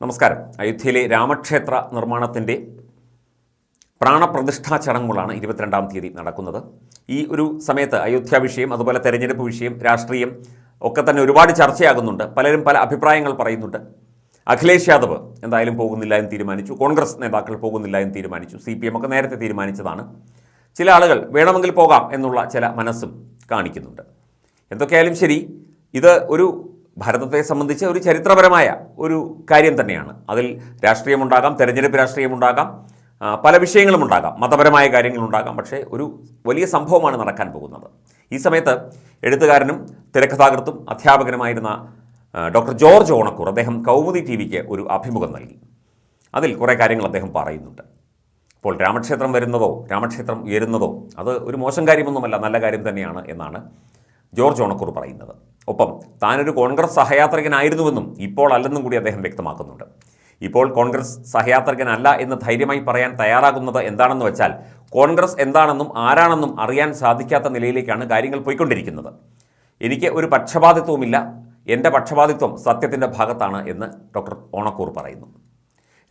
നമസ്കാരം. അയോധ്യയിലെ രാമക്ഷേത്ര നിർമ്മാണത്തിന്റെ പ്രാണപ്രതിഷ്ഠാ ചടങ്ങുകളാണ് ഇരുപത്തിരണ്ടാം തീയതി നടക്കുന്നത്. ഈ ഒരു സമയത്ത് അയോധ്യ വിഷയം അതുപോലെ തെരഞ്ഞെടുപ്പ് വിഷയം രാഷ്ട്രീയം ഒക്കെ തന്നെ ഒരുപാട് ചർച്ചയാകുന്നുണ്ട്. പലരും പല അഭിപ്രായങ്ങൾ പറയുന്നുണ്ട്. അഖിലേഷ് യാദവ് എന്തായാലും പോകുന്നില്ല എന്ന് തീരുമാനിച്ചു. കോൺഗ്രസ് നേതാക്കൾ പോകുന്നില്ല എന്ന് തീരുമാനിച്ചു. സി പി എം ഒക്കെ നേരത്തെ തീരുമാനിച്ചതാണ്. ചില ആളുകൾ വേണമെങ്കിൽ പോകാം എന്നുള്ള ചില മനസ്സും കാണിക്കുന്നുണ്ട്. എന്തൊക്കെയായാലും ശരി ഇത് ഒരു ഭാരതത്തെ സംബന്ധിച്ച് ഒരു ചരിത്രപരമായ ഒരു കാര്യം തന്നെയാണ്. അതിൽ രാഷ്ട്രീയമുണ്ടാകാം തെരഞ്ഞെടുപ്പ് രാഷ്ട്രീയമുണ്ടാകാം പല വിഷയങ്ങളും ഉണ്ടാകാം മതപരമായ കാര്യങ്ങളുണ്ടാകാം. പക്ഷേ ഒരു വലിയ സംഭവമാണ് നടക്കാൻ പോകുന്നത്. ഈ സമയത്ത് എഴുത്തുകാരനും തിരക്കഥാകൃത്തും അധ്യാപകനുമായിരുന്ന ഡോക്ടർ ജോർജ് ഓണക്കൂർ അദ്ദേഹം കൗമുദി ടി വിക്ക് ഒരു അഭിമുഖം നൽകി. അതിൽ കുറേ കാര്യങ്ങൾ അദ്ദേഹം പറയുന്നുണ്ട്. അപ്പോൾ രാമക്ഷേത്രം വരുന്നതോ രാമക്ഷേത്രം ഉയരുന്നതോ അത് ഒരു മോശം കാര്യമൊന്നുമല്ല നല്ല കാര്യം തന്നെയാണ് എന്നാണ് ജോർജ് ഓണക്കൂർ പറയുന്നത്. ഒപ്പം താനൊരു കോൺഗ്രസ് സഹയാത്രികനായിരുന്നുവെന്നും ഇപ്പോൾ അല്ലെന്നും കൂടി അദ്ദേഹം വ്യക്തമാക്കുന്നുണ്ട്. ഇപ്പോൾ കോൺഗ്രസ് സഹയാത്രികനല്ല എന്ന് ധൈര്യമായി പറയാൻ തയ്യാറാകുന്നത് എന്താണെന്ന് വെച്ചാൽ കോൺഗ്രസ് എന്താണെന്നും ആരാണെന്നും അറിയാൻ സാധിക്കാത്ത നിലയിലേക്കാണ് കാര്യങ്ങൾ പോയിക്കൊണ്ടിരിക്കുന്നത്. എനിക്ക് ഒരു പക്ഷപാതിത്വവുമില്ല. എന്റെ പക്ഷപാതിത്വം സത്യത്തിന്റെ ഭാഗത്താണ് എന്ന് ഡോക്ടർ ഓണക്കൂർ പറയുന്നു.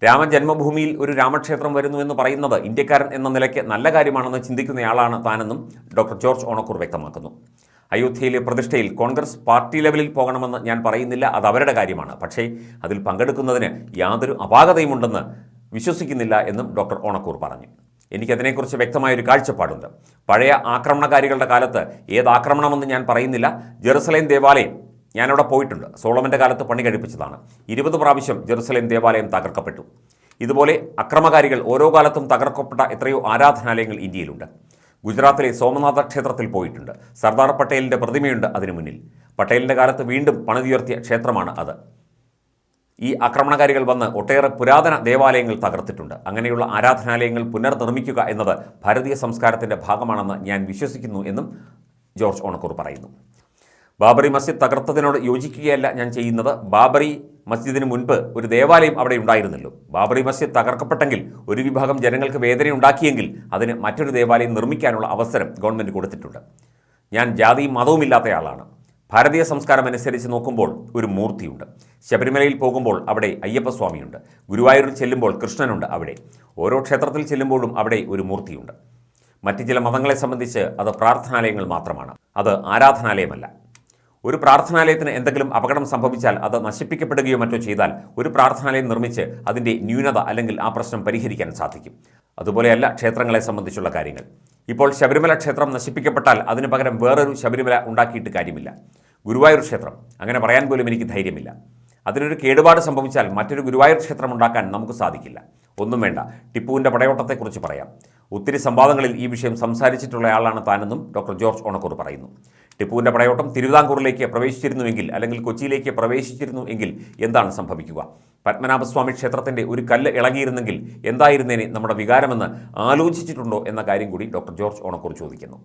രാമജന്മഭൂമിയിൽ ഒരു രാമക്ഷേത്രം വരുന്നു എന്ന് പറയുന്നത് ഇന്ത്യക്കാരൻ എന്ന നിലയ്ക്ക് നല്ല കാര്യമാണെന്ന് ചിന്തിക്കുന്നയാളാണ് താനെന്നും ഡോക്ടർ ജോർജ് ഓണക്കൂർ വ്യക്തമാക്കുന്നു. അയോധ്യയിലെ പ്രതിഷ്ഠയിൽ കോൺഗ്രസ് പാർട്ടി ലെവലിൽ പോകണമെന്ന് ഞാൻ പറയുന്നില്ല അത് അവരുടെ കാര്യമാണ്. പക്ഷേ അതിൽ പങ്കെടുക്കുന്നതിന് യാതൊരു അപാകതയുമുണ്ടെന്ന് വിശ്വസിക്കുന്നില്ല എന്നും ഡോക്ടർ ഓണക്കൂർ പറഞ്ഞു. എനിക്കതിനെക്കുറിച്ച് വ്യക്തമായൊരു കാഴ്ചപ്പാടുണ്ട്. പഴയ ആക്രമണകാരികളുടെ കാലത്ത് ഏത് ആക്രമണമെന്ന് ഞാൻ പറയുന്നില്ല. ജെറുസലേം ദേവാലയം ഞാനവിടെ പോയിട്ടുണ്ട്. സോളമന്റെ കാലത്ത് പണി കഴിപ്പിച്ചതാണ്. ഇരുപത് പ്രാവശ്യം ജെറുസലേം ദേവാലയം തകർക്കപ്പെട്ടു. ഇതുപോലെ അക്രമകാരികൾ ഓരോ കാലത്തും തകർക്കപ്പെട്ട എത്രയോ ആരാധനാലയങ്ങൾ ഇന്ത്യയിലുണ്ട്. ഗുജറാത്തിലെ സോമനാഥ ക്ഷേത്രത്തിൽ പോയിട്ടുണ്ട്. സർദാർ പട്ടേലിന്റെ പ്രതിമയുണ്ട് അതിനു മുന്നിൽ. പട്ടേലിന്റെ കാലത്ത് വീണ്ടും പണിതുയർത്തിയ ക്ഷേത്രമാണ് അത്. ഈ ആക്രമണകാരികൾ വന്ന് ഒട്ടേറെ പുരാതന ദേവാലയങ്ങൾ തകർത്തിട്ടുണ്ട്. അങ്ങനെയുള്ള ആരാധനാലയങ്ങൾ പുനർനിർമ്മിക്കുക എന്നത് ഭാരതീയ സംസ്കാരത്തിന്റെ ഭാഗമാണെന്ന് ഞാൻ വിശ്വസിക്കുന്നു എന്നും ജോർജ് ഓണക്കൂർ പറയുന്നു. ബാബറി മസ്ജിദ് തകർത്തതിനോട് യോജിക്കുകയല്ല ഞാൻ ചെയ്യുന്നത്. ബാബറി മസ്ജിദിന് മുൻപ് ഒരു ദേവാലയം അവിടെ ഉണ്ടായിരുന്നല്ലോ. ബാബറി മസ്ജിദ് തകർക്കപ്പെട്ടെങ്കിൽ ഒരു വിഭാഗം ജനങ്ങൾക്ക് വേദന ഉണ്ടാക്കിയെങ്കിൽ അതിന് മറ്റൊരു ദേവാലയം നിർമ്മിക്കാനുള്ള അവസരം ഗവൺമെന്റ് കൊടുത്തിട്ടുണ്ട്. ഞാൻ ജാതിയും മതവുമില്ലാത്തയാളാണ് ഭാരതീയ സംസ്കാരം അനുസരിച്ച് നോക്കുമ്പോൾ ഒരു മൂർത്തിയുണ്ട്. ശബരിമലയിൽ പോകുമ്പോൾ അവിടെ അയ്യപ്പസ്വാമിയുണ്ട് ഗുരുവായൂരിൽ ചെല്ലുമ്പോൾ കൃഷ്ണനുണ്ട് അവിടെ. ഓരോ ക്ഷേത്രത്തിൽ ചെല്ലുമ്പോഴും അവിടെ ഒരു മൂർത്തിയുണ്ട്. മറ്റ് ചില മതങ്ങളെ സംബന്ധിച്ച് അത് പ്രാർത്ഥനാലയങ്ങൾ മാത്രമാണ്. അത് ആരാധനാലയമല്ല. ഒരു പ്രാർത്ഥനാലയത്തിന് എന്തെങ്കിലും അപകടം സംഭവിച്ചാൽ അത് നശിപ്പിക്കപ്പെടുകയോ മറ്റോ ചെയ്താൽ ഒരു പ്രാർത്ഥനാലയം നിർമ്മിച്ച് അതിന്റെ ന്യൂനത അല്ലെങ്കിൽ ആ പ്രശ്നം പരിഹരിക്കാൻ സാധിക്കും. അതുപോലെയല്ല ക്ഷേത്രങ്ങളെ സംബന്ധിച്ചുള്ള കാര്യങ്ങൾ. ഇപ്പോൾ ശബരിമല ക്ഷേത്രം നശിപ്പിക്കപ്പെട്ടാൽ അതിന് പകരം വേറൊരു ശബരിമല ഉണ്ടാക്കിയിട്ട് കാര്യമില്ല. ഗുരുവായൂർ ക്ഷേത്രം. അങ്ങനെ പറയാൻ പോലും എനിക്ക് ധൈര്യമില്ല. അതിനൊരു കേടുപാട് സംഭവിച്ചാൽ മറ്റൊരു ഗുരുവായൂർ ക്ഷേത്രം ഉണ്ടാക്കാൻ നമുക്ക് സാധിക്കില്ല. ഒന്നും വേണ്ട. ടിപ്പുവിന്റെ പടയോട്ടത്തെക്കുറിച്ച് പറയാം. ഒത്തിരി സംവാദങ്ങളിൽ ഈ വിഷയം സംസാരിച്ചിട്ടുള്ള ആളാണ് താനെന്നും ഡോക്ടർ ജോർജ് ഓണക്കൂർ പറയുന്നു. ടിപ്പുവിന്റെ പടയോട്ടം തിരുവിതാംകൂറിലേക്ക് പ്രവേശിച്ചിരുന്നുവെങ്കിൽ അല്ലെങ്കിൽ കൊച്ചിയിലേക്ക് പ്രവേശിച്ചിരുന്നു എങ്കിൽ എന്താണ് സംഭവിക്കുക? പത്മനാഭസ്വാമി ക്ഷേത്രത്തിന്റെ ഒരു കല്ല് ഇളകിയിരുന്നെങ്കിൽ എന്തായിരുന്നേനെ നമ്മുടെ വികാരമെന്ന് ആലോചിച്ചിട്ടുണ്ടോ എന്ന കാര്യം കൂടി ഡോക്ടർ ജോർജ് ഓണക്കൂർ ചോദിക്കുന്നു.